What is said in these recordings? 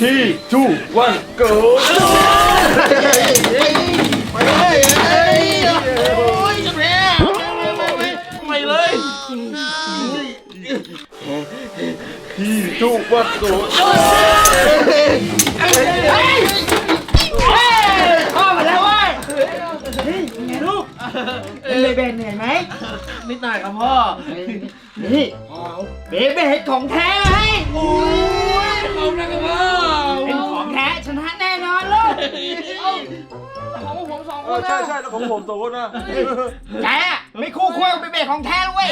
ที่ทูวันโกไปเลยโอ้ยจะแพ้ไม่เลยที่ทูวันโกพ่อมาแล้วเว้ยนี่ไงลูกเบเบเหนื่อยไหมนิดหน่อยครับพ่อ นี่เบเบของแท้ให้โอ้ยขอบคุ ของผมสองคเออนใช่ใช่แล้วของผมสองคนนะแกไม่คู่ควรกับเบเบของแท้เลยเว้ย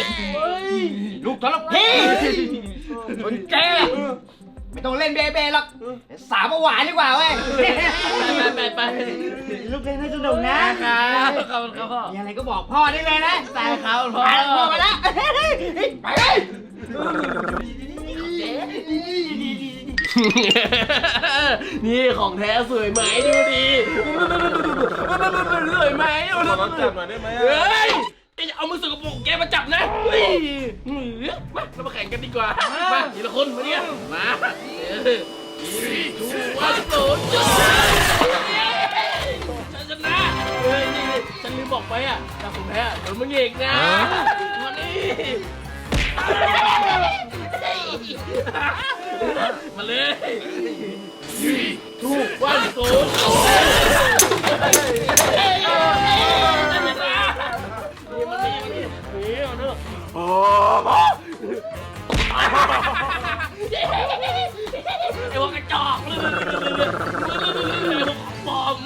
ลูกทรพีส่วนแกไม่ต้องเล่นเบเบหรอกสาวหวานดีกว่าเว้ยไปไปไปลูกเล่นให้สนุกนะครับขอบคุณครับพ่อมีอะไรก็บอกพ่อได้เลยนะได้ครับพ่อ ไปพ่อมาแล้วไปเลย นี่ของแท้สวยไหมดูดิสวยไหมขอรับจับหน่อยได้ไหมเฮ้ยแกจะเอามือสกปรกแกมาจับนะเฮ้ยมาเรามาแข่งกันดีกว่า มาทีละคนมาเนี่ยมาดูว่าโสดฉันชนะเฮ้ยนี่ฉันลืมบอกไปอะถ้าผมแพ้โดนมึงเอกนะมานี่ มาเลยถูกวันโสดนี่มันนี่มันนี่นี่เอาเนอะโอ้ไอ้วกระจอกเลยปลอม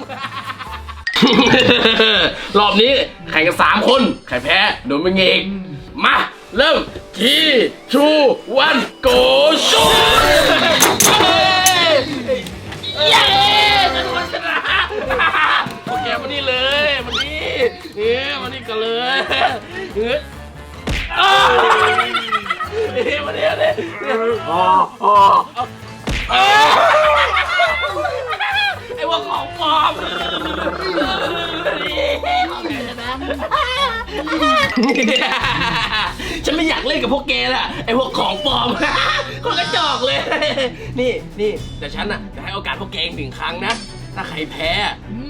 รอบนี้แข่งกันสามคน ใครแพ้ โดนมึงเอง มา เริ่ม ทีทูวันโกชูเย้ฉันวันชนะโอเคมานี่เลยมานี่เนี่ยมานี่กันเลยเฮ้ยอ้าเฮ้ยมานี่มานี่อ๋ออ๋ออ้าวไอ้พวกของปลอมฉันไม่อย กเล่นกับพวกแกล่ะไอ้พวกของปลอม คนกระจอกเลย นี่นี่แต่ฉันอะจะให้โอกาสพวกแกอีกหนึ่งครั้งนะ ถ้าใครแพ้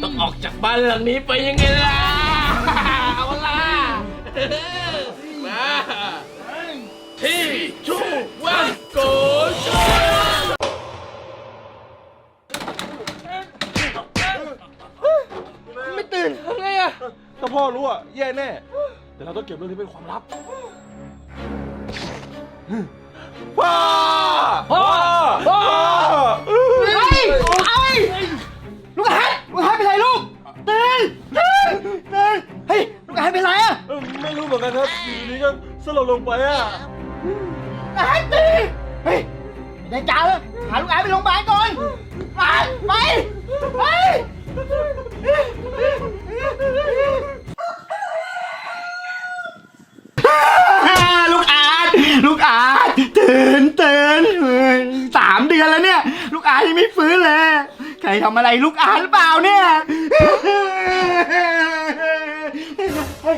ต้องออกจากบ้านหลังนี้ไปยังไงล่ะ เอาล่ะมาที่ชูวันโกชไม่ตื่นทำไงอะถ้าพ่อรู้อะแย่แน่ แต่เราต้องเก็บเรื่องนี้เป็นความลับ พ่อ พ่อ พ่อ เฮ้ยเฮ้ยลูกอาร์ตลูกอาร์ตเป็นไรลูกตื่นตื่นตื่นเฮ้ย ลูกอาร์ตเป็นไรอะเออไม่รู้เหมือนกันครับอยู่ดีก็สลบลงไปอะลูกอาร์ตตื่นเฮ้ยไม่ได้จ้าเลยหาลูกอาร์ตไปโรงพยาบาลก่อนไปไปไปลูกอาร์ตลูกอาร์ตตื่นตื่นเฮ้ยสามเดือนแล้วเนี่ย ลูกอาร์ตยังไม่ฟื้นเลย ใครทำอะไรลูกอาร์ตหรือเปล่าเนี่ย เฮ้ย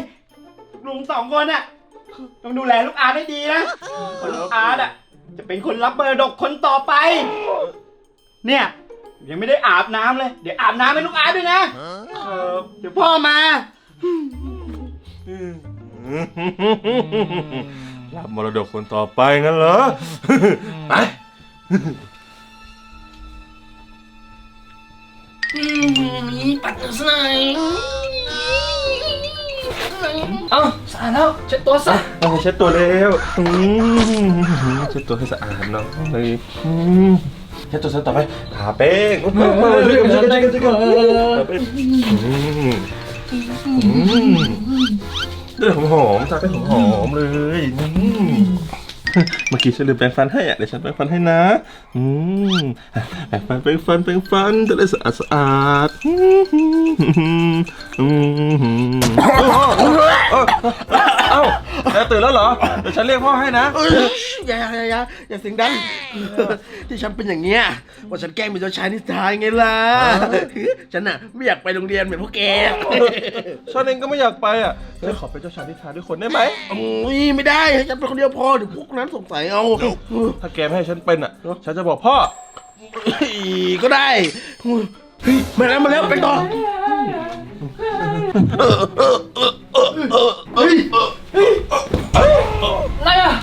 ลุงสองคนอะต้องดูแลลูกอาร์ตให้ดีนะเพราะลูกอาร์ตอะจะเป็นคนรับเบอร์ดกคนต่อไป เนี่ย ยังไม่ได้อาบน้ำเลย เดี๋ยวอาบน้ำให้ลูกอาร์ตด้วยนะเดี๋ยวพ่อมา รับมรดกคนต่อไปงั้นเหรอ ไป ปัดซะหน่อยเอ้าสะอาดแล้วเช็ดตัวซะเอาไปเช็ดตัวเร็วอืมเช็ดตัวให้สะอาดเนาะเฮ้ยอืมเช็ดตัวเสร็จต่อไปทาแป้งมามาช่วยกันช่วยกันช่วยกันช่วยกันทาแป้งอืมอืมเรื่องหอมๆทาแป้งหอมๆเลยอืม เมื่อกี้ฉันลืมแปรงฟันให้อะเดี๋ยวฉันแปรงฟันให้นะอืมแปรงฟันแปรงฟันแปรงฟันจะได้สะอาดสะอาดอืมอืมเอ้า แกตื่นแล้วเหรอ เดี๋ยวฉันเรียกพ่อให้นะอย่าอย่าอย่าอย่าเสียงดังที่ฉันเป็นอย่างเงี้ยว่าฉันแกล้งเป็นเจ้าชายนิทราไงล่ะฉันน่ะไม่อยากไปโรงเรียนเหมือนพวกแกฉันเองก็ไม่อยากไปอะฉันขอเป็นเจ้าชายนิทราด้วยคนได้ไหม อุ้ยไม่ได้ให้ฉันเป็นคนเดียวพอเดี๋ยวพวกนั้นสงสัยเอาถ้าแกไม่ให้ฉันเป็นอะ ฉันจะบอกพ่อเฮ้ยก็ได้เฮ้ยมาแล้วมาแล้วไปต่อ อะไรอะ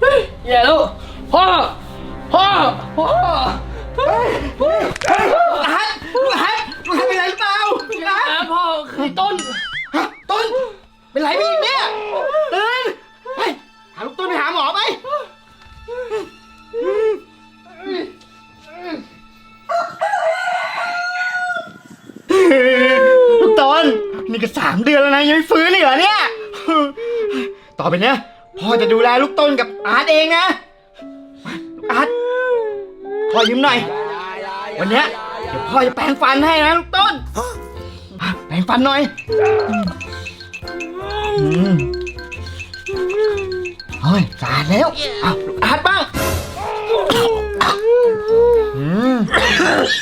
เฮ้ยแย่แล้วพ่อพ่อพ่อลูกอาร์ตลูกอาร์ตลูกอาร์ตเป็นไรหรือเปล่าลูกอาร์ตแม่พ่อคือต้นฮะต้นเป็นไรพี่อีกเนี่ยตื่นไปหาลูกต้นไปหาหมอไปลูกต้นนี่ก็สามเดือนแล้วนะยังไม่ฟื้นเลยเหรอเนี่ย ต่อไปเนี้ยพ่อจะดูแลลูกต้นกับอาร์ตเองนะลูกอาร์ตพ่อยืมหน่อย วันเนี้ยเดี๋ยวพ่อจะแปรงฟันให้นะลูกต้นอะแปรงฟันหน่อยอืมเฮ้ยสะอาดแล้วเอาลูกอาร์ตบ้างอืม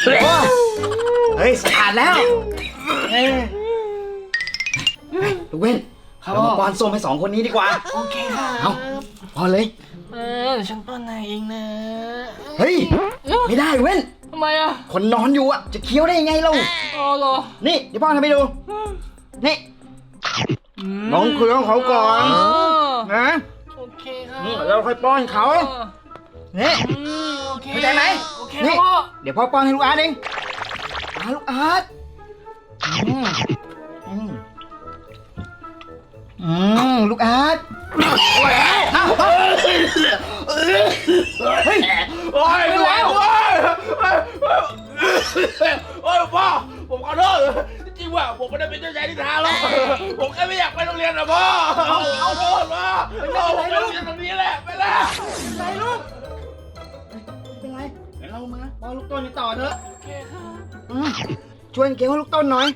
โอ้เฮ้ยสะอาดแล้วเฮ้ยเฮ้ยลูกเว้น ครับเรามาพ่อป้อนส้มให้สองคนนี้ดีกว่า โอเคค่ะเอาป้อนเลย เออเดี๋ยวฉันป้อนนายเองนะเฮ้ย ไม่ได้เว้น ทำไมอะคนนอนอยู่อะจะเคี้ยวได้ยังไงเรา อ๋อเหรอนี่เดี๋ยวป้อนให้ไปดู นี่ลองคุยกับเขาก่อน อ๋อนะโอเคค่ะนี่เราค่อยป้อนเขาเออนี่ อืมโอเคเข้าใจไหมโอเคนี่พ่อเดี๋ยวพ่อป้อนให้ลูกอาร์ตเองอาลูกอาร์ตอืมอืม อืมลูกอาร์ตเอาเอาเฮ้ย โอ้ยไม่ไหวโอ้ยโอ้ยพ่อผมขอโทษจริงๆว่าผมไม่ได้เป็นเจ้าชายนิทราหรอกผมแค่ไม่อยากไปโรงเรียนนะพ่อเอาโทษพ่อพ่อผมไปโรงเรียนตรงนี้แหละไปแล้วเป็นไรลูกเป็นไรเดี๋ยวเรามาปอลูกต้นนี่ต่อเถอะโอเคค่ะอืมช่วยเกี่ยวลูกต้นหน่อย